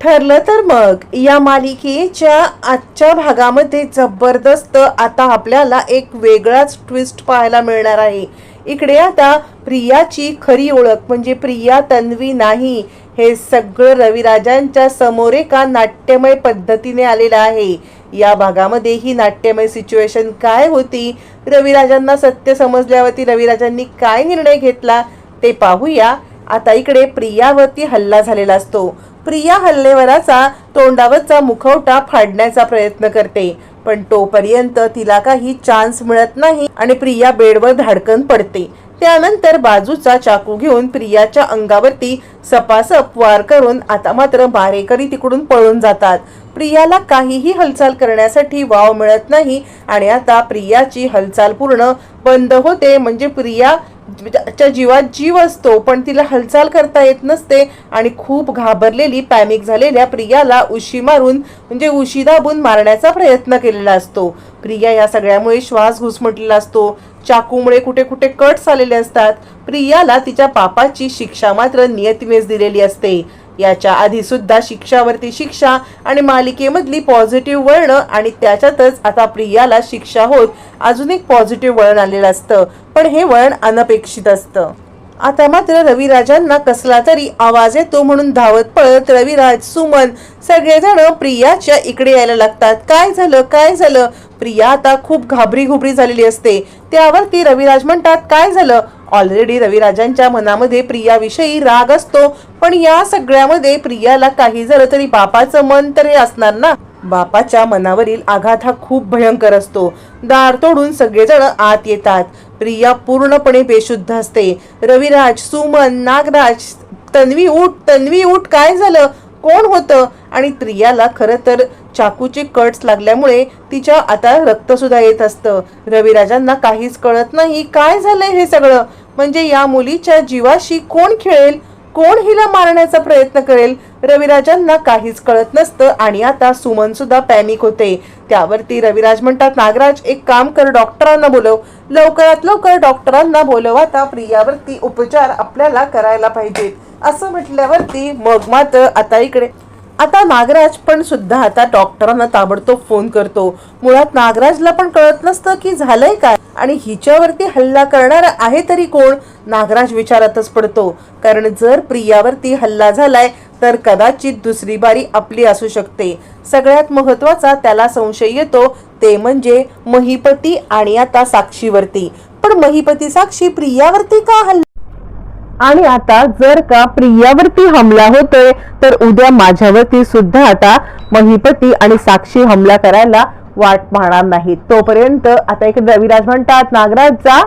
ठरलं तर मग. या मालिकेच्या आजच्या भागामध्ये जबरदस्त आता आपल्याला एक वेगळाच ट्विस्ट पाहायला मिळणार आहे. इकडे आता प्रियाची खरी ओळख म्हणजे प्रिया तन्वी नाही हे सगळं रविराजांच्या समोर एका नाट्यमय पद्धतीने आलेलं आहे. या भागामध्ये ही नाट्यमय सिच्युएशन काय होती? रविराजांना सत्य समजल्यावरती रविराजांनी काय निर्णय घेतला? ते पाहूया. आता इकडे प्रियावरती हल्ला झालेला असतो. प्रिया हल्लेवराचा तोंडावरचा मुखवटा फाडण्याचा प्रयत्न करते. पण तोपर्यंत तिला काही चान्स मिळत नाही आणि प्रिया बेडवर धाडकन पडते. त्यानंतर बाजूचा चाकू घेऊन प्रियाच्या अंगावरती सपासप वार करून आता मात्र बारेकरी तिकडून पळून जातात. प्रियाला काहीही हालचाल करण्यासाठी वाव मिळत नाही आणि आता प्रियाची हालचाल पूर्ण बंद होते. म्हणजे प्रिया म्हणजे च्या जीवात जीव असतो पण तिला हालचाल करता येत नसते आणि खूप घाबरलेली पॅनिक झालेल्या प्रियाला उशी मारून म्हणजे उशी दाबून मारण्याचा प्रयत्न केलेला असतो. प्रिया या सगळ्यामुळे श्वास घुसमटलेला असतो. चाकूमुळे कुठे कुठे कट्स आलेले असतात. प्रियाला तिच्या पापाची शिक्षा मात्र नियतीनेच दिलेली असते. याच्या आधी सुद्धा शिक्षावरती शिक्षा आणि मालिकेमधली पॉझिटिव्ह वळण आणि त्याच्यातच आता प्रियाला शिक्षा होत अजून एक पॉझिटिव्ह वळण आलेलं असतं. पण हे वळण अनपेक्षित असतं. आता मात्र रविराजांना कसला तरी आवाज येतो म्हणून धावत पळत रविराज सुमन सगळेजण प्रियाच्या इकडे यायला लागतात. काय झालं? काय झालं? प्रिया आता खूप घाबरी घुबरी झालेली असते. त्यावरती रविराज म्हणतात काय झालं? ऑलरेडी रविराजांच्या मनामध्ये प्रियाविषयी राग असतो. पण या सगळ्यामध्ये प्रियाला काही झालं तरी बापाचं मन तरी असणार ना? बापाच्या मनावरील आघात हा खूप भयंकर असतो. दार तोडून सगळेजण आत येतात. प्रिया पूर्णपणे बेशुद्ध असते. रविराज सुमन नागराज तन्वी उठ तन्वी उठ काय झालं? कोण होतं? आणि प्रियाला खरं तर चाकूचे कट्स लागल्यामुळे तिच्या आता रक्तसुद्धा येत असतं. रविराजांना काहीच कळत नाही. काय झालंय हे सगळं? म्हणजे या मुलीच्या जीवाशी कोण खेळेल कोण हिला मारण्याचा प्रयत्न करेल रविराजांना काहीच कळत नसतं आणि आता सुमन सुद्धा पॅनिक होते. त्यावरती रविराज म्हणतात नागराज एक काम कर डॉक्टरांना बोलव. लवकरात लवकर डॉक्टरांना बोलव आता प्रियावरती उपचार आपल्याला करायला पाहिजेत. असं म्हटल्यावरती मग मात्र आता इकडे. आता नागराज पण सुद्धा आता डॉक्टरांना ताबडतोब फोन करतो. मुळात नागराजला पण कळत नसतं की झालंय काय. आणि हिच्यावरती हल्ला करणार आहे तरी कोण? नागराज विचारातच पडतो. कारण जर प्रियावरती हल्ला झालाय तर कदाचित दुसरी बारी आपली असू शकते. सगळ्यात महत्त्वाचा त्याला संशय येतो ते म्हणजे महिपती आणि आता साक्षीवरती. पण महिपती साक्षी प्रियावरती का हल्ला? आणि आता जर का प्रियावरती हमला होतोय तर उद्या माझ्यावरती सुद्धा आता महिपती आणि साक्षी हमला करायला वाट पाहणार नाहीत तोपर्यंत आता एक रविराज म्हणतात नागराज जा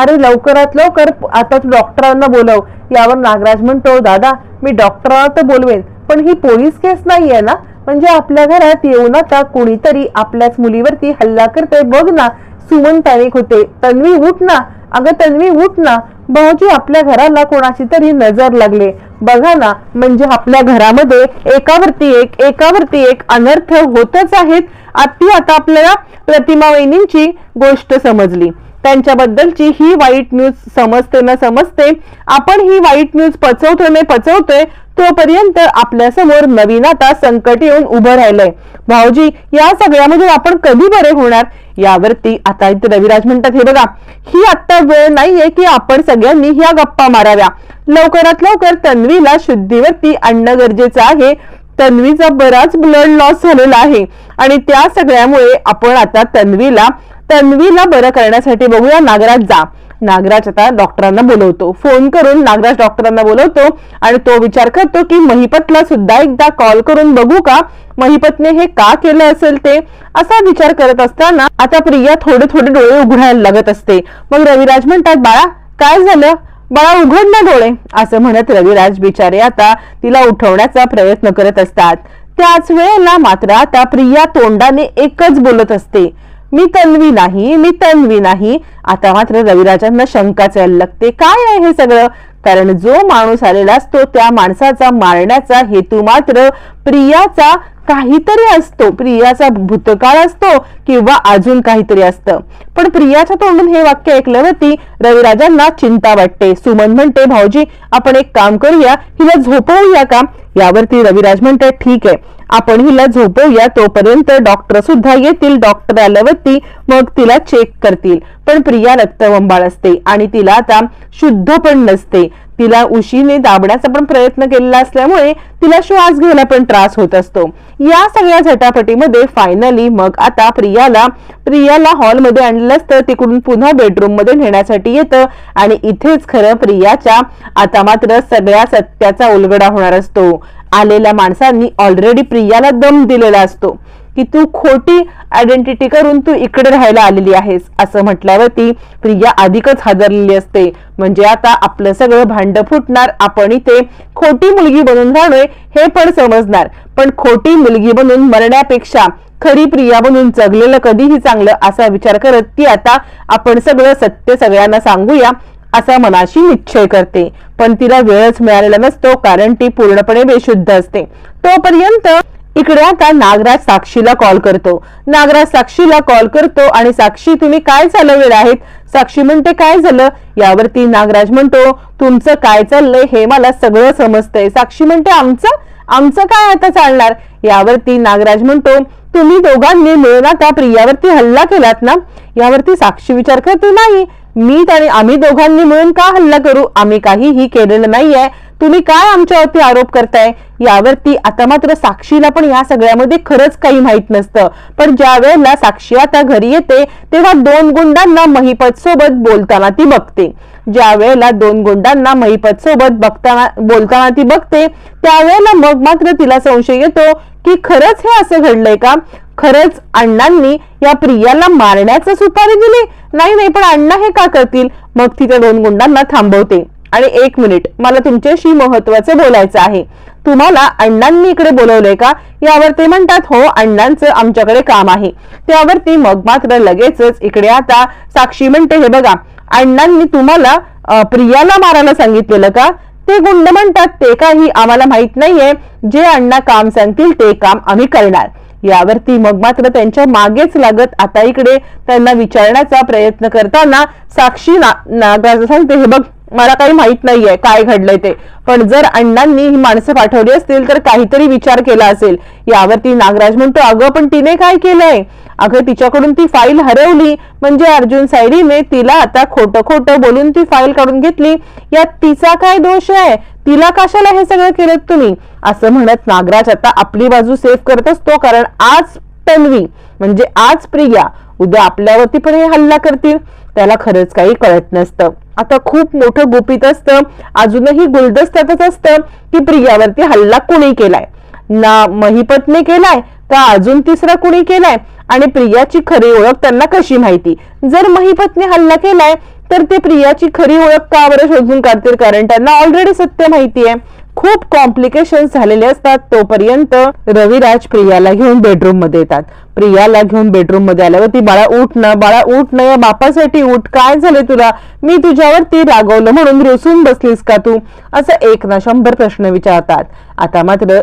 अरे लवकरात लवकर आता तू डॉक्टरांना बोलव. यावर नागराज म्हणतो दादा मी डॉक्टरांना तर बोलवेन पण ही पोलीस केस नाहीये ना? म्हणजे आपल्या घरात येऊन आता कोणीतरी आपल्याच मुलीवरती हल्ला करते बघ ना सुमन पॅनिक होते. तन्वी उठ ना. अगं तन्वी उठ ना. भाऊजी आपल्या घराला कोणाची तरी नजर लागले. बघा ना म्हणजे आपल्या घरामध्ये एकावरती एक एकावरती एक अनर्थ होतच आहेत. आती आता आपल्याला प्रतिमा वहिनींची गोष्ट समजली. त्यांच्याबद्दलची ही वाईट न्यूज समजते न समजते आपण ही वाईट न्यूज पचवतोय ना पचवतोय तोपर्यंत आपल्यासमोर नवीन आता संकट येऊन उभं राहिलंय. भाऊजी या सगळ्यामधून आपण कधी बरे होणार? यावरती आता इथे रविराज म्हणतात हे बघा ही आता वेळ नाहीये की आपण सगळ्यांनी ह्या गप्पा माराव्या. लवकरात लवकर तन्वीला शुद्धीवरती आणणं गरजेचं आहे. तन्वीचा बराच ब्लड लॉस झालेला आहे. आणि त्या सगळ्यामुळे आपण आता तन्वीला तन्वीला बरं करण्यासाठी बघूया. नागराज जा. नागराज आता डॉक्टरांना बोलवतो. फोन करून नागराज डॉक्टरांना बोलवतो आणि तो विचार करतो की महिपतला सुद्धा एकदा कॉल करून बघू का? महिपतने हे का केलं असेल ते? असा विचार करत असताना आता प्रिया थोडे थोडे डोळे उघडायला लागत असते. मग रविराज म्हणतात बाळा काय झालं? बाळा उघड ना डोळे. असं म्हणत रविराज बिचारे आता तिला उठवण्याचा प्रयत्न करत असतात. त्याच वेळेला मात्र आता प्रिया तोंडाने एकच बोलत असते. मी तन्वी नाही मी तन्वी नाही. आता मात्र रविराजांना शंकाच यायला लागते. काय आहे हे सगळं? कारण जो माणूस आलेला असतो त्या माणसाचा मारण्याचा हेतू मात्र प्रियाचा काहीतरी असतो. प्रियाचा भूतकाळ असतो किंवा अजून काहीतरी असतं. पण प्रियाच्या तोंडून हे वाक्य ऐकल्यावरती रविराजांना चिंता वाटते. सुमन म्हणते भाऊजी आपण एक काम करूया हिला झोपवूया का? यावरती रविराज म्हणते ठीक आहे. आपण हिला झोपवूया तोपर्यंत डॉक्टर सुद्धा येतील डॉक्टर आल्यावरती मग तिला चेक करतील. पण प्रिया रक्तवंबाळ असते आणि तिला आता शुद्ध पण नसते. तिला उशीने दाबण्याचा पण प्रयत्न केलेला असल्यामुळे तिला श्वास घ्यायला पण त्रास होत असतो. या सगळ्या झटापटीमध्ये फायनली मग आता प्रियाला प्रियाला हॉलमध्ये आणलेलं असतं. तिकडून पुन्हा बेडरूममध्ये नेण्यासाठी येतं. आणि इथेच खरं प्रियाच्या आता मात्र सगळ्या सत्याचा उलगडा होणार असतो. आलेल्या माणसांनी ऑलरेडी प्रियाला दम दिलेला असतो. की तू खोटी आयडेंटिटी करून तू इकडे राहायला आलेली आहेस असं म्हटल्यावरती प्रिया अधिकच हादरलेली असते. म्हणजे आता आपलं सगळं भांड फुटणार आपण इथे खोटी मुलगी बनून राहणोय हे पण समजणार. पण खोटी मुलगी बनून मरण्यापेक्षा खरी प्रिया बनून जगलेलं कधीही चांगलं असा विचार करत ती आता आपण सगळं सत्य सगळ्यांना सांगूया असा मनाशी निश्चय करते. पण तिला वेळच मिळालेला नसतो कारण ती पूर्णपणे बेशुद्ध असते. तोपर्यंत इकडे आता नागराज साक्षीला कॉल करतो. नागराज साक्षीला कॉल करतो आणि साक्षी तुम्ही काय चालवलेलं आहेत? साक्षी म्हणते काय झालं? यावरती नागराज म्हणतो तुमचं काय चाललंय हे मला सगळं समजतंय. साक्षी म्हणते आमचं? आमचं काय आता चालणार? यावरती नागराज म्हणतो तुम्ही दोघांनी मिळून आता प्रियावरती हल्ला केलात ना? यावरती साक्षी विचार करते नाही मी आणि आम्ही दोघांनी मिळून का हल्ला करू? आम्ही काहीही केलेलं नाहीये. तुम्ही काय आमच्यावरती आरोप करताय? यावरती आता मात्र साक्षीला पण या सगळ्यामध्ये खरंच काही माहीत नसतं. पण ज्या वेळेला साक्षी आता घरी येते तेव्हा दोन गुंडांना महिपत सोबत बोलताना ती बघते. ज्या वेळेला दोन गुंडांना महिपत सोबत बघताना बोलताना ती बघते त्यावेळेला मग मात्र तिला संशय येतो की खरंच हे असं घडलंय का? खरंच अण्णांनी या प्रियाला मारण्याचं सुपारी दिली? नाही नाही पण अण्णा हे का करतील? मग ती त्या दोन गुंडांना थांबवते. आणि एक मिनिट मला तुमच्याशी महत्वाचं बोलायचं आहे. तुम्हाला अण्णांनी इकडे बोलवलंय का? यावर ते म्हणतात हो अण्णांचं आमच्याकडे काम आहे. त्यावरती मग मात्र लगेचच इकडे आता साक्षी म्हणते हे बघा अण्णांनी तुम्हाला प्रियाला मारायला सांगितलेलं का? ते गुंड म्हणतात ते काही आम्हाला माहीत नाहीये. जे अण्णा काम सांगतील ते काम आम्ही करणार. यावरती मग मात्र त्यांच्या मागेच लागत आता इकडे त्यांना विचारण्याचा प्रयत्न करताना साक्षी नागराज सांगते हे बघ मला काही माहीत नाहीये काय घडलंय ते. पण जर अण्णांनी ही माणसं पाठवली असतील तर काहीतरी विचार केला असेल. यावरती नागराज म्हणतो अगं पण तिने काय केलंय? अगं तिच्याकडून ती फाईल हरवली. म्हणजे अर्जुन सायरीने तिला आता खोटं खोटं बोलून ती फाईल काढून घेतली. यात तिचा काय दोष आहे? तिला कशाला हे सगळं केलं तुम्ही? असं म्हणत नागराज आता आपली बाजू सेफ करत असतो कारण आज तन्वी म्हणजे आज प्रिया उद्या आपल्यावरती पण हे हल्ला करतील. त्याला खरंच काही कळत नसतं. आता खूप मोठं गुपित असतं. अजूनही गुलदस्त्यातच असतं की प्रियावरती हल्ला कुणी केलाय? ना महिपतने केलाय का अजून तिसरा कुणी केलाय? आणि प्रियाची खरी ओळख त्यांना कशी माहिती? जर महिपतने हल्ला केलाय तर ते प्रियाची खरी ओळख का बरं शोधून काढतील? कारण त्यांना ऑलरेडी सत्य माहिती आहे खूप कॉम्प्लिकेशन झालेले असतात. तोपर्यंत रविराज प्रियाला घेऊन बेडरूममध्ये येतात. प्रियाला घेऊन बेडरूममध्ये आल्यावर ती बाळा उठ ना बाळा उठ ना या बापासाठी उठ. काय झाले तुला? मी तुझ्यावरती रागवलं म्हणून रुसून बसलीस का तू? असं एक ना शंभर प्रश्न विचारतात. आता मात्र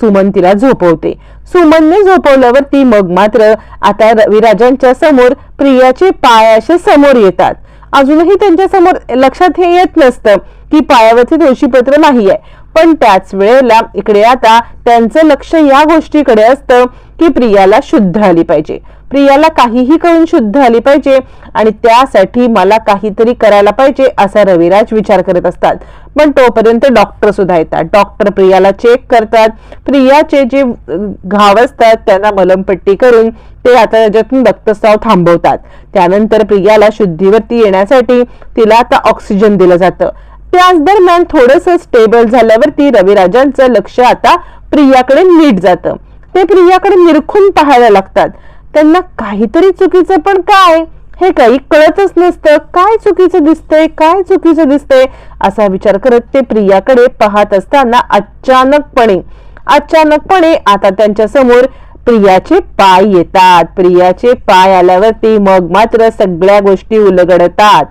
सुमन तिला झोपवते. सुमनने झोपवल्यावरती मग मात्र आता रविराजांच्या समोर प्रियाचे पाय असे समोर येतात. अजूनही त्यांच्यासमोर लक्षात हे येत नसतं. की पायावरचे तुळशीपत्र आहे पण त्याच वेळेला इकडे आता त्यांचं लक्ष या गोष्टीकडे असतं की प्रियाला शुद्ध आली पाहिजे. प्रियाला काहीही करून शुद्ध आली पाहिजे आणि त्यासाठी मला काहीतरी करायला पाहिजे असा रविराज विचार करत असतात. पण तोपर्यंत डॉक्टर सुद्धा येतात. डॉक्टर प्रियाला चेक करतात. प्रियाचे जे घाव असतात त्यांना मलमपट्टी करून ते आता त्याच्यातून रक्तस्राव थांबवतात. त्यानंतर प्रियाला शुद्धीवरती येण्यासाठी तिला आता ऑक्सिजन दिलं जातं. त्याच दरम्यान थोडस स्टेबल झाल्यावरती रविराजांचं लक्ष आता प्रियाकडे नीट जातं. ते प्रियाकडे निरखून पाहायला लागतात. त्यांना काहीतरी चुकीचं पण काय? हे काही कळतच नसतं. काय चुकीचं दिसतंय? काय चुकीचं दिसतंय? असा विचार करत ते प्रियाकडे पाहत असताना अचानकपणे अचानकपणे आता त्यांच्यासमोर प्रियाचे पाय येतात. प्रियाचे पाय आल्यावरती मग मात्र सगळ्या गोष्टी उलगडतात.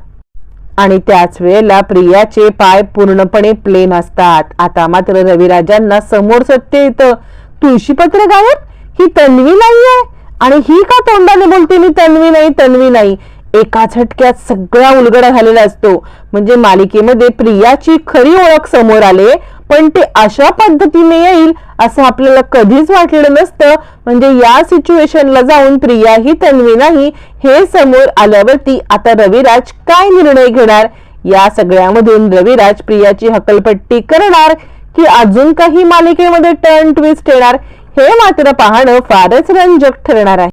आणि त्याच वेळेला प्रियाचे पाय पूर्णपणे प्लेन असतात. आता मात्र रविराजांना समोर सत्य येतं. तुळशीपत्र गायब? ही तन्वी नाहीये? आणि ही का तोंडाने बोलते मी? तन्वी नाही तन्वी नाही. एका झटक्यात सगळा उलगडा झालेला असतो. म्हणजे मालिकेमध्ये प्रियाची खरी ओळख समोर आले. पण ते अशा पद्धतीने येईल असं आपल्याला कधीच वाटलं नसतं. म्हणजे या सिच्युएशनला जाऊन प्रिया ही तन्वी नाही हे समोर आल्यावरती आता रविराज काय निर्णय घेणार? या सगळ्यामधून रविराज प्रियाची हकलपट्टी करणार की अजून काही मालिकेमध्ये टर्न ट्विस्ट येणार? हे मात्र पाहणं फारच रंजक ठरणार आहे.